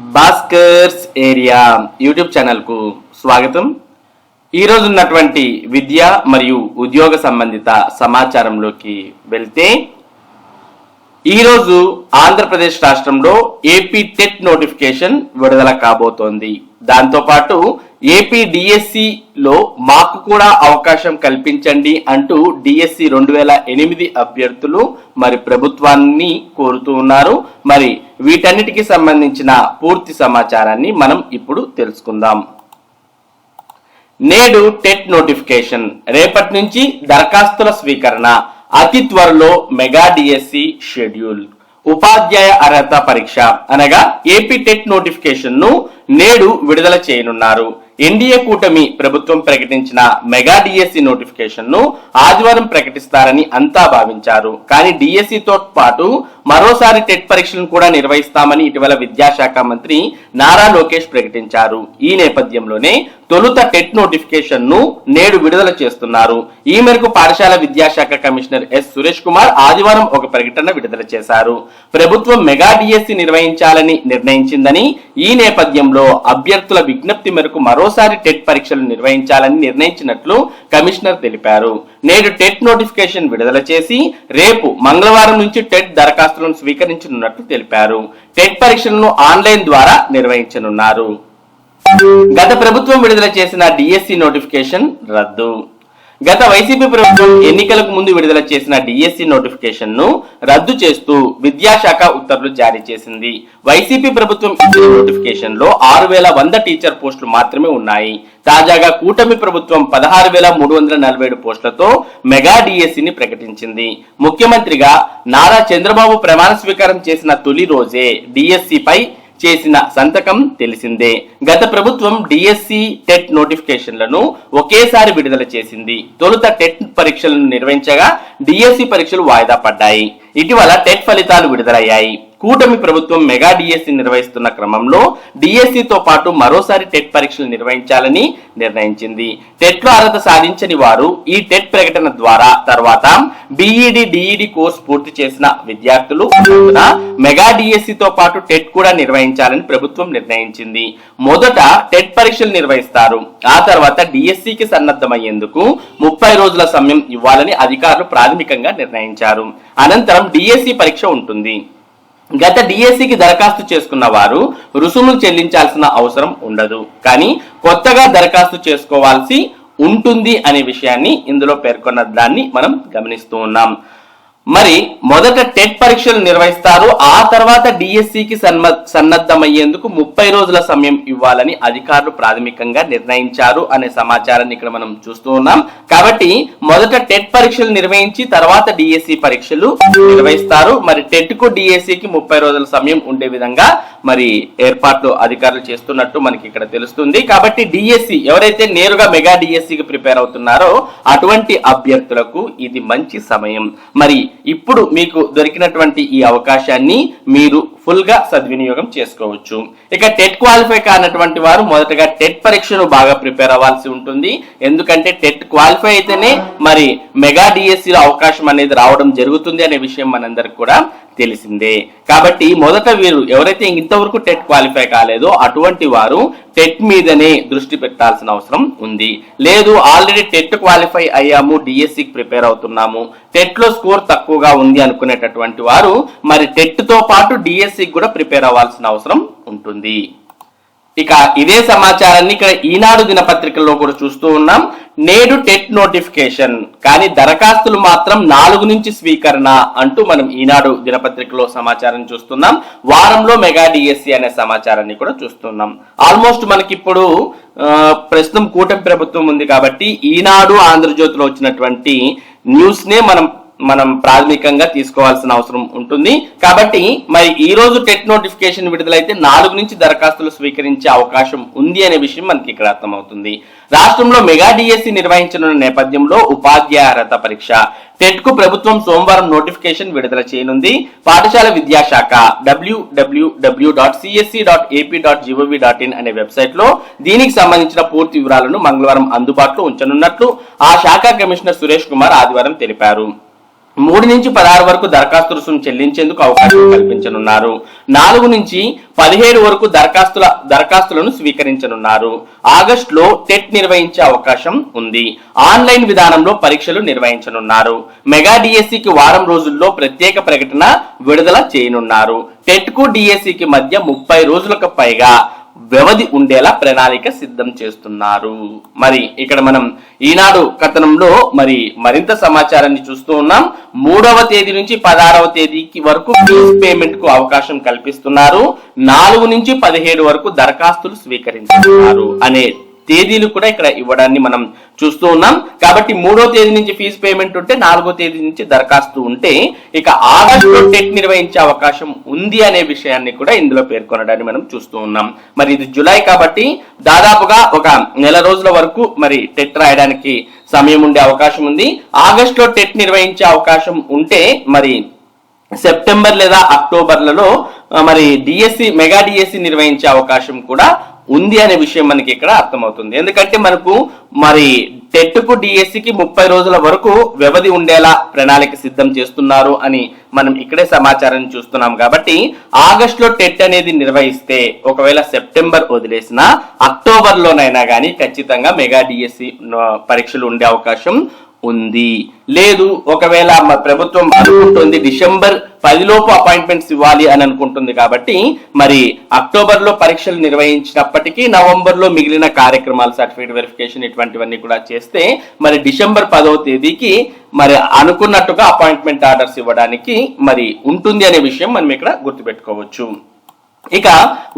Bhaskar's area YouTube ఛానల్కు స్వాగతం. ఈరోజు ఉన్నటువంటి విద్య మరియు ఉద్యోగ సంబంధిత సమాచారంలోకి వెళ్తే ఈరోజు ఆంధ్రప్రదేశ్ రాష్ట్రంలో ఏపీ టెట్ నోటిఫికేషన్ విడుదల కాబోతోంది. దాంతోపాటు ఏపీ డిఎస్సిలో మాకు కూడా అవకాశం కల్పించండి అంటూ డిఎస్సి రెండు వేల ఎనిమిది అభ్యర్థులు మరి ప్రభుత్వాన్ని కోరుతూ ఉన్నారు. మరి వీటన్నిటికి సంబంధించిన పూర్తి సమాచారాన్ని మనం ఇప్పుడు తెలుసుకుందాం. నేడు టెట్ నోటిఫికేషన్ రేపటి నుంచి దరఖాస్తుల స్వీకరణ అతి త్వరలో మెగా డిఎస్సి షెడ్యూల్ ఉపాధ్యాయ అర్హత పరీక్ష అనగా ఏపీ టెట్ నోటిఫికేషన్ను నేడు విడుదల చేయనున్నారు. ఎన్డీఏ కూటమి ప్రభుత్వం ప్రకటించిన మెగా డిఎస్సి నోటిఫికేషన్ను ఆదివారం ప్రకటిస్తారని అంతా భావించారు. కానీ డిఎస్సితో పాటు మరోసారి టెట్ పరీక్షలను కూడా నిర్వహిస్తామని ఇటీవల విద్యాశాఖ మంత్రి నారా లోకేష్ ప్రకటించారు. ఈ నేపథ్యంలోనే తొలుత టెట్ నోటిఫికేషన్ను నేడు విడుదల చేస్తున్నారు. ఈ మేరకు పాఠశాల విద్యాశాఖ కమిషనర్ ఎస్. సురేష్ కుమార్ ఆదివారం ఒక ప్రకటన విడుదల చేశారు. ప్రభుత్వం మెగా డిఎస్సి నిర్వహించాలని నిర్ణయించిందని ఈ నేపథ్యంలో అభ్యర్థుల విజ్ఞప్తి మేరకు మరోసారి టెట్ పరీక్షలు నిర్వహించాలని నిర్ణయించినట్లు కమిషనర్ తెలిపారు. నేడు టెట్ నోటిఫికేషన్ విడుదల చేసి రేపు మంగళవారం నుంచి టెట్ దరఖాస్తులను స్వీకరించనున్నట్లు తెలిపారు. టెట్ పరీక్షలను ఆన్లైన్ ద్వారా నిర్వహించనున్నారు. గత ప్రభుత్వం విడుదల చేసిన డిఎస్సి నోటిఫికేషన్ రద్దు. గత వైసీపీ ప్రభుత్వం ఎన్నికలకు ముందు విడుదల చేసిన డిఎస్సి నోటిఫికేషన్ను రద్దు చేస్తూ విద్యాశాఖ ఉత్తర్వులు జారీ చేసింది. వైసీపీ ప్రభుత్వం ఇచ్చిన నోటిఫికేషన్లో ఆరు వేల వంద టీచర్ పోస్టులు మాత్రమే ఉన్నాయి. తాజాగా కూటమి ప్రభుత్వం పదహారు వేల మూడు వందల నలభై ఏడు పోస్టులతో మెగా డిఎస్సిని ప్రకటించింది. ముఖ్యమంత్రిగా నారా చంద్రబాబు ప్రమాణ స్వీకారం చేసిన తొలి రోజే డిఎస్సిపై చేసిన సంతకం తెలిసిందే. గత ప్రభుత్వం డిఎస్సి టెట్ నోటిఫికేషన్లను ఒకేసారి విడుదల చేసింది. తొలుత టెట్ పరీక్షలను నిర్వహించగా డిఎస్సి పరీక్షలు వాయిదా పడ్డాయి. ఇటీవల టెట్ ఫలితాలు విడుదలయ్యాయి. కూటమి ప్రభుత్వం మెగా డిఎస్సి నిర్వహిస్తున్న క్రమంలో డిఎస్సితో పాటు మరోసారి టెట్ పరీక్షలు నిర్వహించాలని నిర్ణయించింది. టెట్లో అర్హత సాధించని వారు ఈ టెట్ ప్రకటన ద్వారా తర్వాత బిఈడి డిఈడి కోర్స్ పూర్తి చేసిన విద్యార్థులు మెగా డిఎస్సితో పాటు టెట్ కూడా నిర్వహించాలని ప్రభుత్వం నిర్ణయించింది. మొదట టెట్ పరీక్షలు నిర్వహిస్తారు. ఆ తర్వాత డిఎస్సికి సన్నద్ధమయ్యేందుకు ముప్పై రోజుల సమయం ఇవ్వాలని అధికారులు ప్రాథమికంగా నిర్ణయించారు. అనంతరం డిఎస్సి పరీక్ష ఉంటుంది. గత డిఎస్సికి దరఖాస్తు చేసుకున్న వారు రుసుములు చెల్లించాల్సిన అవసరం ఉండదు. కానీ కొత్తగా దరఖాస్తు చేసుకోవాల్సి ఉంటుంది అనే విషయాన్ని ఇందులో పేర్కొన్న దాన్ని మనం గమనిస్తూ ఉన్నాం. మరి మొదట టెట్ పరీక్షలు నిర్వహిస్తారు. ఆ తర్వాత డిఎస్సికి సన్మ సన్నద్ధమయ్యేందుకు ముప్పై రోజుల సమయం ఇవ్వాలని అధికారులు ప్రాథమికంగా నిర్ణయించారు అనే సమాచారాన్ని ఇక్కడ మనం చూస్తూ ఉన్నాం. కాబట్టి మొదట టెట్ పరీక్షలు నిర్వహించి తర్వాత డిఎస్సి పరీక్షలు నిర్వహిస్తారు. మరి టెట్కు డిఎస్సికి ముప్పై రోజుల సమయం ఉండే విధంగా మరి ఏర్పాట్లు అధికారులు చేస్తున్నట్టు మనకి ఇక్కడ తెలుస్తుంది. కాబట్టి డిఎస్సి ఎవరైతే నేరుగా మెగా డిఎస్సికి ప్రిపేర్ అవుతున్నారో అటువంటి అభ్యర్థులకు ఇది మంచి సమయం. మరి ఇప్పుడు మీకు దొరికినటువంటి ఈ అవకాశాన్ని మీరు ఫుల్గా సద్వినియోగం చేసుకోవచ్చు. ఇక టెట్ క్వాలిఫై కానటువంటి వారు మొదటగా టెట్ పరీక్షను బాగా ప్రిపేర్ అవ్వాల్సి ఉంటుంది. ఎందుకంటే టెట్ క్వాలిఫై అయితేనే మరి మెగా డిఎస్సీలో అవకాశం అనేది రావడం జరుగుతుంది అనే విషయం మనందరికి కూడా తెలిసిందే. కాబట్టి మొదట వీరు ఎవరైతే ఇంతవరకు టెట్ క్వాలిఫై కాలేదో అటువంటి వారు టెట్ మీదనే దృష్టి పెట్టాల్సిన అవసరం ఉంది. లేదు ఆల్రెడీ టెట్ క్వాలిఫై అయ్యాము డిఎస్సికి ప్రిపేర్ అవుతున్నాము. టెట్లో స్కోర్ తక్కువగా ఉంది అనుకునేటటువంటి వారు మరి టెట్తో పాటు డిఎస్సికి కూడా ప్రిపేర్ అవ్వాల్సిన అవసరం ఉంటుంది. ఇక ఇదే సమాచారాన్ని ఇక్కడ ఈనాడు దినపత్రికల్లో కూడా చూస్తూ ఉన్నాం. నేడు టెట్ నోటిఫికేషన్. కానీ దరఖాస్తులు మాత్రం నాలుగు నుంచి స్వీకరణ అంటూ మనం ఈనాడు దినపత్రికలో సమాచారం చూస్తున్నాం. వారంలో మెగా డిఎస్సి అనే సమాచారాన్ని కూడా చూస్తున్నాం. ఆల్మోస్ట్ మనకి ఇప్పుడు ప్రస్తుతం కూటమి ప్రభుత్వం ఉంది కాబట్టి ఈనాడు ఆంధ్రజ్యోతిలో వచ్చినటువంటి న్యూస్ నే మనం మనం ప్రాథమికంగా తీసుకోవాల్సిన అవసరం ఉంటుంది. కాబట్టి మరి ఈ రోజు టెట్ నోటిఫికేషన్ విడుదలైతే నాలుగు నుంచి దరఖాస్తులు స్వీకరించే అవకాశం ఉంది అనే విషయం మనకి ఇక్కడ అర్థమవుతుంది. రాష్ట్రంలో మెగా డిఎస్సి నిర్వహించనున్న నేపథ్యంలో ఉపాధ్యాయ పరీక్ష. టెట్కు ప్రభుత్వం సోమవారం నోటిఫికేషన్ విడుదల చేయనుంది. పాఠశాల విద్యాశాఖ WWW dot CSE dot AP dot GOV dot in అనే వెబ్సైట్లో దీనికి సంబంధించిన పూర్తి వివరాలను మంగళవారం అందుబాటులో ఉంచనున్నట్లు ఆ శాఖ కమిషనర్ సురేష్ కుమార్ ఆదివారం తెలిపారు. మూడు నుంచి పదహారు వరకు దరఖాస్తు రుసుము చెల్లించేందుకు అవకాశం కల్పించనున్నారు. నాలుగు నుంచి పదిహేడు వరకు దరఖాస్తుల దరఖాస్తులను స్వీకరించనున్నారు. ఆగస్టులో టెట్ నిర్వహించే అవకాశం ఉంది. ఆన్లైన్ విధానంలో పరీక్షలు నిర్వహించనున్నారు. మెగా డిఎస్సికి వారం రోజుల్లో ప్రత్యేక ప్రకటన విడుదల చేయనున్నారు. టెట్కు డిఎస్సికి మధ్య ముప్పై రోజులకు పైగా వ్యవధి ఉండేలా ప్రణాళిక సిద్ధం చేస్తున్నారు. మరి ఇక్కడ మనం ఈనాడు కథనంలో మరి మరింత సమాచారాన్ని చూస్తూ ఉన్నాం. మూడవ తేదీ నుంచి పదహారవ తేదీకి వరకు ఫీజు పేమెంట్కు అవకాశం కల్పిస్తున్నారు. నాలుగు నుంచి పదిహేడు వరకు దరఖాస్తులు స్వీకరించుతున్నారు అనే తేదీలు కూడా ఇక్కడ ఇవ్వడాన్ని మనం చూస్తూ ఉన్నాం. కాబట్టి మూడో తేదీ నుంచి ఫీజు పేమెంట్ ఉంటే నాలుగో తేదీ నుంచి దరఖాస్తు ఉంటే ఇక ఆగస్టులో టెట్ నిర్వహించే అవకాశం ఉంది అనే విషయాన్ని కూడా ఇందులో పేర్కొనడాన్ని మనం చూస్తూ ఉన్నాం. మరి ఇది జులై కాబట్టి దాదాపుగా ఒక నెల రోజుల వరకు మరి టెట్ రాయడానికి సమయం ఉండే అవకాశం ఉంది. ఆగస్టులో టెట్ నిర్వహించే అవకాశం ఉంటే మరి సెప్టెంబర్ లేదా అక్టోబర్లలో మరి డిఎస్సి మెగా డిఎస్సి నిర్వహించే అవకాశం కూడా ఉంది అనే విషయం మనకి ఇక్కడ అర్థమవుతుంది. ఎందుకంటే మనకు మరి టెట్కు డిఎస్సికి ముప్పై రోజుల వరకు వ్యవధి ఉండేలా ప్రణాళిక సిద్ధం చేస్తున్నారు అని మనం ఇక్కడే సమాచారం చూస్తున్నాం. కాబట్టి ఆగస్టులో టెట్ అనేది నిర్వహిస్తే ఒకవేళ సెప్టెంబర్ వదిలేసిన అక్టోబర్ లోనైనా కానీ ఖచ్చితంగా మెగా డిఎస్సి పరీక్షలు ఉండే అవకాశం ఉంది. లేదు ఒకవేళ మా ప్రభుత్వం అనుకుంటుంది డిసెంబర్ పదిలోపు అపాయింట్మెంట్స్ ఇవ్వాలి అని అనుకుంటుంది కాబట్టి మరి అక్టోబర్లో పరీక్షలు నిర్వహించినప్పటికీ నవంబర్లో మిగిలిన కార్యక్రమాలు సర్టిఫికేట్ వెరిఫికేషన్ ఇటువంటివన్నీ కూడా చేస్తే మరి డిసెంబర్ పదవ తేదీకి మరి అనుకున్నట్టుగా అపాయింట్మెంట్ ఆర్డర్స్ ఇవ్వడానికి మరి ఉంటుంది అనే విషయం మనం ఇక్కడ గుర్తుపెట్టుకోవచ్చు. ఇక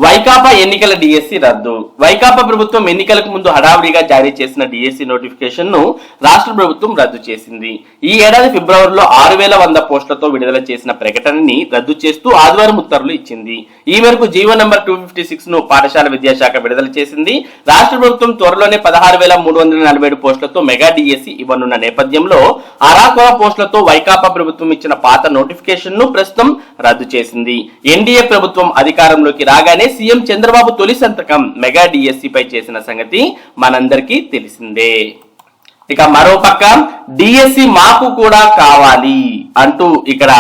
వైకాపా ఎన్నికల డిఎస్సి రద్దు. వైకాపా ప్రభుత్వం ఎన్నికలకు ముందు హడావుడిగా జారీ చేసిన డిఎస్సి నోటిఫికేషన్ను రాష్ట్ర ప్రభుత్వం రద్దు చేసింది. ఈ ఏడాది ఫిబ్రవరిలో ఆరు వేల వంద పోస్టులతో విడుదల చేసిన ప్రకటనని రద్దు చేస్తూ ఆదివారం ఉత్తర్వులు ఇచ్చింది. ఈ మేరకు జీవో నంబర్ టూ ఫిఫ్టీ సిక్స్ను పాఠశాల విద్యాశాఖ విడుదల చేసింది. రాష్ట్ర ప్రభుత్వం త్వరలోనే పదహారు వేల మూడు వందల నలభై ఏడు పోస్టులతో మెగా డిఎస్సి ఇవ్వనున్న నేపథ్యంలో అరాకొర పోస్టులతో వైకాపా ప్రభుత్వం ఇచ్చిన పాత నోటిఫికేషన్ను ప్రస్తుతం రద్దు చేసింది. ఎన్డీఏ ప్రభుత్వం అధికారం అధికారంలోకి రాగానే సీఎం చంద్రబాబు తొలి సంతకం మెగా డిఎస్సి పై చేసిన సంగతి మనందరికీ తెలిసిందే. ఇక మరోపక్క డిఎస్సి మాకు కూడా కావాలి అంటూ ఇక్కడ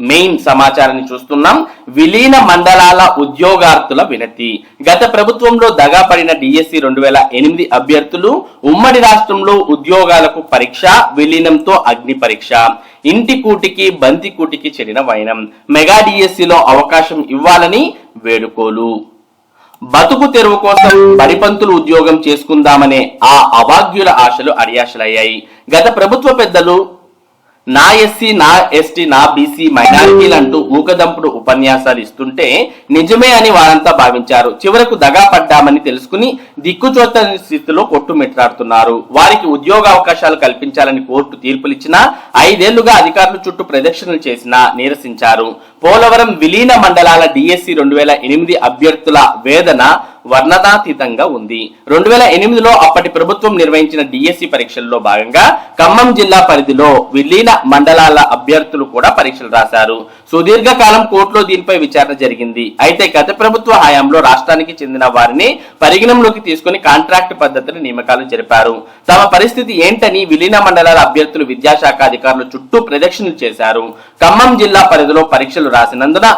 మెయిన్ సమాచారాన్ని చూస్తున్నాం. విలీన మండలాల ఉద్యోగార్థుల వినతి. గత ప్రభుత్వంలో దగా పడిన డిఎస్సి రెండు వేల ఎనిమిది అభ్యర్థులు ఉమ్మడి రాష్ట్రంలో ఉద్యోగాలకు పరీక్ష విలీనంతో అగ్ని పరీక్ష. ఇంటి కూటికి బంతి కూటికి చెడిన వైనం. మెగా డిఎస్సిలో అవకాశం ఇవ్వాలని వేడుకోలు. బతుకు తెరువు కోసం పరిపంతులు ఉద్యోగం చేసుకుందామనే ఆ అభాగ్యుల ఆశలు అడియాశలయ్యాయి. గత ప్రభుత్వ పెద్దలు నా ఎస్సీ నా ఎస్టీ నా బీసీ మైనారిటీలు అంటూ ఊకదంపుడు ఉపన్యాసాలు ఇస్తుంటే నిజమే అని వారంతా భావించారు. చివరకు దగా పడ్డామని తెలుసుకుని దిక్కుచోతని స్థితిలో కొట్టుమిట్లాడుతున్నారు వారికి ఉద్యోగ అవకాశాలు కల్పించాలని కోర్టు తీర్పులిచ్చినా ఐదేళ్ళుగా అధికారులు చుట్టూ ప్రదక్షిణలు చేసినా నీరసించారు. పోలవరం విలీన మండలాల డిఎస్సి రెండు వేల ఎనిమిది అభ్యర్థుల వేదన వర్ణనాతీతంగా ఉంది. రెండు వేల ఎనిమిదిలో అప్పటి ప్రభుత్వం నిర్వహించిన డిఎస్సి పరీక్షల్లో భాగంగా ఖమ్మం జిల్లా పరిధిలో విలీన మండలాల అభ్యర్థులు కూడా పరీక్షలు రాశారు. సుదీర్ఘకాలం కోర్టులో దీనిపై విచారణ జరిగింది. అయితే గత ప్రభుత్వ హయాంలో రాష్ట్రానికి చెందిన వారిని పరిగణంలోకి తీసుకుని కాంట్రాక్ట్ పద్ధతిని నియామకాలు జరిపారు. తమ పరిస్థితి ఏంటని విలీన మండలాల అభ్యర్థులు విద్యాశాఖ అధికారులు చుట్టూ ప్రదక్షిణలు చేశారు. ఖమ్మం జిల్లా పరిధిలో పరీక్షలు రాసినందున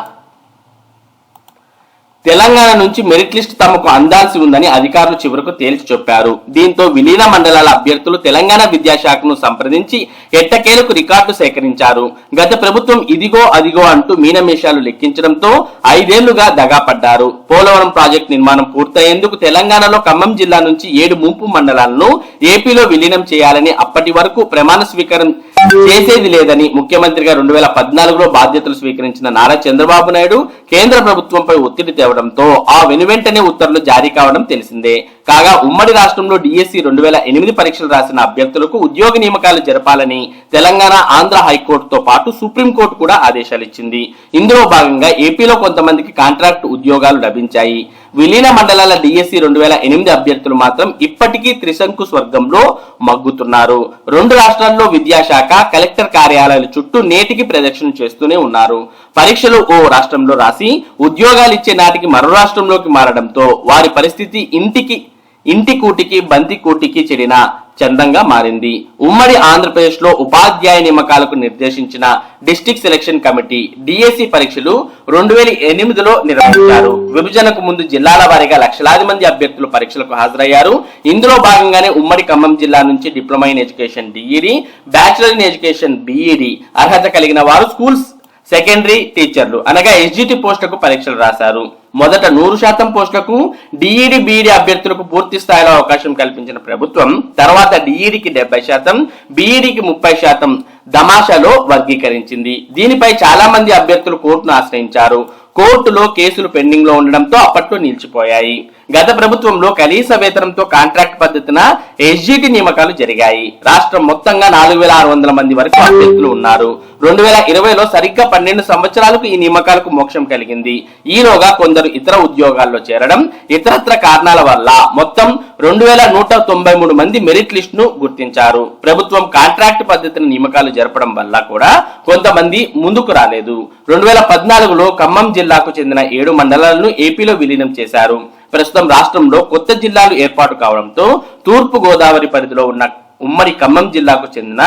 తెలంగాణ నుంచి మెరిట్ లిస్ట్ తమకు అందాల్సి ఉందని అధికారులు చివరకు తేల్చి చెప్పారు. దీంతో విలీన మండలాల అభ్యర్థులు తెలంగాణ విద్యాశాఖను సంప్రదించి ఎట్టకేలకు రికార్డు సేకరించారు. గత ప్రభుత్వం ఇదిగో అదిగో అంటూ మీనమేషాలు లెక్కించడంతో ఐదేళ్ళుగా దగాపడ్డారు పోలవరం ప్రాజెక్టు నిర్మాణం పూర్తయ్యేందుకు తెలంగాణలో ఖమ్మం జిల్లా నుంచి ఏడు ముంపు మండలాలను ఏపీలో విలీనం చేయాలని అప్పటి వరకు ప్రమాణ స్వీకారం చేసేది లేదని ముఖ్యమంత్రిగా రెండు వేల పద్నాలుగులో బాధ్యతలు స్వీకరించిన నారా చంద్రబాబు నాయుడు కేంద్ర ప్రభుత్వంపై ఒత్తిడి తేవడంతో ఆ వెనువెంటనే ఉత్తర్వులు జారీ కావడం తెలిసిందే. కాగా ఉమ్మడి రాష్ట్రంలో డిఎస్సి రెండు వేల ఎనిమిది పరీక్షలు రాసిన అభ్యర్థులకు ఉద్యోగ నియామకాలు జరపాలని తెలంగాణ ఆంధ్ర హైకోర్టుతో పాటు సుప్రీంకోర్టు కూడా ఆదేశాలు ఇచ్చింది. ఇందులో భాగంగా ఏపీలో కొంతమందికి కాంట్రాక్ట్ ఉద్యోగాలు లభించాయి. విలీన మండలాల డిఎస్సి రెండు వేల ఎనిమిది అభ్యర్థులు మాత్రం ఇప్పటికీ త్రిశంకు స్వర్గంలో మగ్గుతున్నారు. రెండు రాష్ట్రాల్లో విద్యాశాఖ కలెక్టర్ కార్యాలయాల చుట్టూ నేటికి ప్రదక్షిణ చేస్తూనే ఉన్నారు. పరీక్షలు ఓ రాష్ట్రంలో రాసి ఉద్యోగాలు ఇచ్చే నాటికి మరో రాష్ట్రంలోకి మారడంతో వారి పరిస్థితి ఇంటికి ఇంటి కూటికి బంతి కూటికి చెడిన చందంగా మారింది. ఉమ్మడి ఆంధ్రప్రదేశ్లో ఉపాధ్యాయ నియమకాలకు నిర్దేశించిన డిస్టిక్ సెలక్షన్ కమిటీ డిఎస్సి పరీక్షలు రెండు వేల ఎనిమిదిలో నిర్వహించారు. విభజనకు ముందు జిల్లాల వారీగా లక్షలాది మంది అభ్యర్థులు పరీక్షలకు హాజరయ్యారు. ఇందులో భాగంగానే ఉమ్మడి ఖమ్మం జిల్లా నుంచి diploma in education DEd bachelor in education BEd అర్హత కలిగిన వారు స్కూల్స్ సెకండరీ టీచర్లు అనగా ఎస్జిటి పోస్టులకు పరీక్షలు రాశారు. మొదట నూరు శాతం పోస్టులకు డిఈడి బీఈడి అభ్యర్థులకు పూర్తి స్థాయిలో అవకాశం కల్పించిన ప్రభుత్వం తర్వాత డిఈడికి డెబ్బై శాతం బీఈడికి ముప్పై శాతం దమాషాలో వర్గీకరించింది. దీనిపై చాలా మంది అభ్యర్థులు కోర్టును ఆశ్రయించారు. కోర్టులో కేసులు పెండింగ్లో ఉండడంతో అప్పట్లో నిలిచిపోయాయి. గత ప్రభుత్వంలో కనీస వేతనంతో కాంట్రాక్ట్ పద్ధతిన ఎస్జిటి నియమకాలు జరిగాయి. రాష్ట్రం మొత్తంగా నాలుగు వేల ఆరు వందల మంది వరకు అభ్యర్థులు ఉన్నారు. రెండు వేల ఇరవైలో సరిగ్గా పన్నెండు సంవత్సరాలకు ఈ నియమకాలకు మోక్షం కలిగింది. ఈలోగా కొందరు ఇతర ఉద్యోగాల్లో చేరడం ఇతరత్ర కారణాల వల్ల మొత్తం రెండు వేల నూట తొంభై మూడు మంది మెరిట్ లిస్ట్ను గుర్తించారు. ప్రభుత్వం కాంట్రాక్ట్ పద్ధతిని నియమకాలు జరపడం వల్ల కూడా కొంతమంది ముందుకు రాలేదు. రెండు వేల పద్నాలుగులో ఖమ్మం జిల్లా జిల్లాకు చెందిన ఏడు మండలాలను ఏపీలో విలీనం చేశారు. ప్రస్తుతం రాష్ట్రంలో కొత్త జిల్లాలు ఏర్పాటు కావడంతో తూర్పు గోదావరి పరిధిలో ఉన్న ఉమ్మడి ఖమ్మం జిల్లాకు చెందిన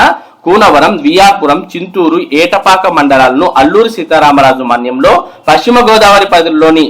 కూనవరం వియాపురం చింతూరు ఏటపాక మండలాలను అల్లూరి సీతారామరాజు మన్యంలో పశ్చిమ గోదావరి పరిధిలోని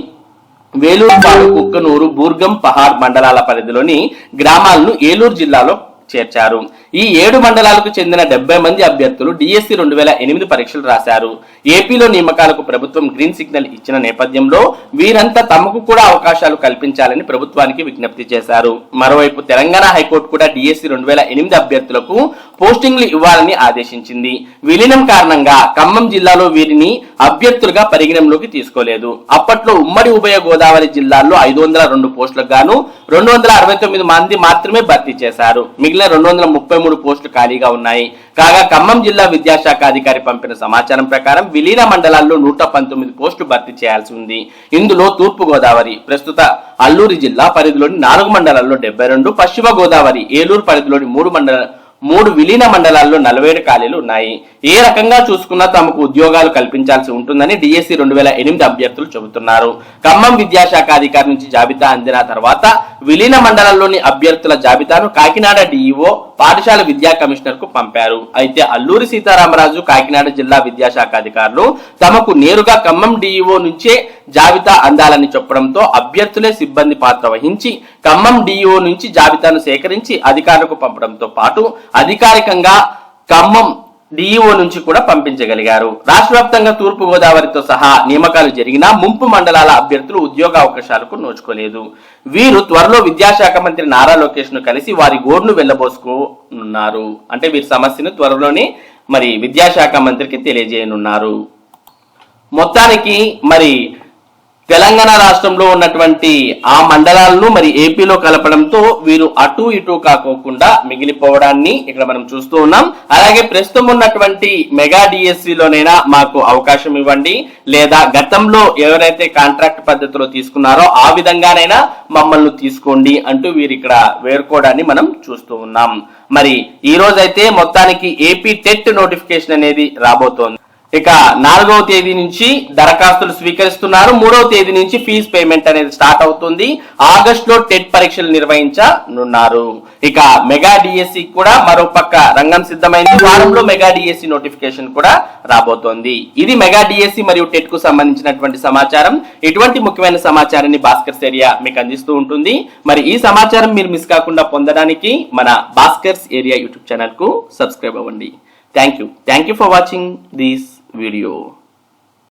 వేలూరుపాడు కుక్కనూరు బూర్గం పహాడ్ మండలాల పరిధిలోని గ్రామాలను ఏలూరు జిల్లాలో చేర్చారు. ఈ ఏడు మండలాలకు చెందిన డెబ్బై మంది అభ్యర్థులు డిఎస్సి రెండు వేల ఎనిమిది పరీక్షలు రాశారు. ఏపీలో నియమకాలకు ప్రభుత్వం గ్రీన్ సిగ్నల్ ఇచ్చిన నేపథ్యంలో వీరంతా తమకు కూడా అవకాశాలు కల్పించాలని ప్రభుత్వానికి విజ్ఞప్తి చేశారు. మరోవైపు తెలంగాణ హైకోర్టు కూడా డిఎస్సి రెండు వేల ఎనిమిది అభ్యర్థులకు పోస్టింగ్లు ఇవ్వాలని ఆదేశించింది. విలీనం కారణంగా ఖమ్మం జిల్లాలో వీరిని అభ్యర్థులుగా పరిగణంలోకి తీసుకోలేదు. అప్పట్లో ఉమ్మడి ఉభయ గోదావరి జిల్లాల్లో ఐదు వందల రెండు పోస్టులకు గాను రెండు వందల అరవై తొమ్మిది మంది మాత్రమే భర్తీ చేశారు. మిగిలిన రెండు వందల ముప్పై మూడు పోస్టులు ఖాళీగా ఉన్నాయి. కాగా ఖమ్మం జిల్లా విద్యాశాఖ అధికారి పంపిన సమాచారం ప్రకారం విలీన మండలాల్లో నూట పంతొమ్మిది పోస్టులు భర్తీ చేయాల్సి ఉంది. ఇందులో తూర్పు గోదావరి ప్రస్తుత అల్లూరి జిల్లా పరిధిలోని నాలుగు మండలాల్లో డెబ్బై రెండు పశ్చిమ గోదావరి ఏలూరు పరిధిలోని మూడు మండల మూడు విలీన మండలాల్లో నలభై ఏడు ఖాళీలు ఉన్నాయి. ఏ రకంగా చూసుకున్నా తమకు ఉద్యోగాలు కల్పించాల్సి ఉంటుందని డిఎస్సి రెండు వేల ఎనిమిది అభ్యర్థులు చెబుతున్నారు. ఖమ్మం విద్యాశాఖ అధికారి నుంచి జాబితా అందిన తర్వాత విలీన మండలంలోని అభ్యర్థుల జాబితాను కాకినాడ డిఈఓ పాఠశాల విద్యా కమిషనర్కు పంపారు. అయితే అల్లూరి సీతారామరాజు కాకినాడ జిల్లా విద్యాశాఖ అధికారులు తమకు నేరుగా ఖమ్మం డిఈఓ నుంచే జాబితా అందాలని చెప్పడంతో అభ్యర్థులే సిబ్బంది పాత్ర వహించి ఖమ్మం డిఈఓ నుంచి జాబితాను సేకరించి అధికారులకు పంపడంతో పాటు అధికారికంగా ఖమ్మం డిఈఓ నుంచి కూడా పంపించగలిగారు. రాష్ట్ర వ్యాప్తంగా తూర్పు గోదావరితో సహా నియామకాలు జరిగినా ముంపు మండలాల అభ్యర్థులు ఉద్యోగ అవకాశాలకు నోచుకోలేదు. వీరు త్వరలో విద్యాశాఖ మంత్రి నారా లోకేష్ను కలిసి వారి గోడును వెళ్ళబోసుకున్నారు. అంటే వీరి సమస్యను త్వరలోనే మరి విద్యాశాఖ మంత్రికి తెలియజేయనున్నారు. మొత్తానికి మరి తెలంగాణ రాష్ట్రంలో ఉన్నటువంటి ఆ మండలాలను మరి ఏపీలో కలపడంతో వీరు అటు ఇటు కాకోకుండా మిగిలిపోవడాన్ని ఇక్కడ మనం చూస్తూ ఉన్నాం. అలాగే ప్రస్తుతం ఉన్నటువంటి మెగా డిఎస్సిలోనైనా మాకు అవకాశం ఇవ్వండి. లేదా గతంలో ఎవరైతే కాంట్రాక్ట్ పద్ధతిలో తీసుకున్నారో ఆ విధంగానైనా మమ్మల్ని తీసుకోండి అంటూ వీరు ఇక్కడ వేరుకోవడాన్ని మనం చూస్తూ ఉన్నాం. మరి ఈ రోజైతే మొత్తానికి ఏపీ టెట్ నోటిఫికేషన్ అనేది రాబోతోంది. ఇక నాలుగవ తేదీ నుంచి దరఖాస్తులు స్వీకరిస్తున్నారు. మూడవ తేదీ నుంచి ఫీజు పేమెంట్ అనేది స్టార్ట్ అవుతుంది. ఆగస్ట్లో టెట్ పరీక్షలు నిర్వహించనున్నారు. ఇక మెగా డిఎస్సి కూడా మరో పక్క రంగం సిద్ధమైంది. వారంలో మెగా డిఎస్సి నోటిఫికేషన్ కూడా రాబోతోంది. ఇది మెగా డిఎస్సి మరియు టెట్కు సంబంధించినటువంటి సమాచారం. ఇటువంటి ముఖ్యమైన సమాచారాన్ని భాస్కర్స్ ఏరియా మీకు అందిస్తూ ఉంటుంది. మరి ఈ సమాచారం మీరు మిస్ కాకుండా పొందడానికి మన భాస్కర్స్ ఏరియా యూట్యూబ్ ఛానల్కు సబ్స్క్రైబ్ అవ్వండి. Thank you thank you for watching this video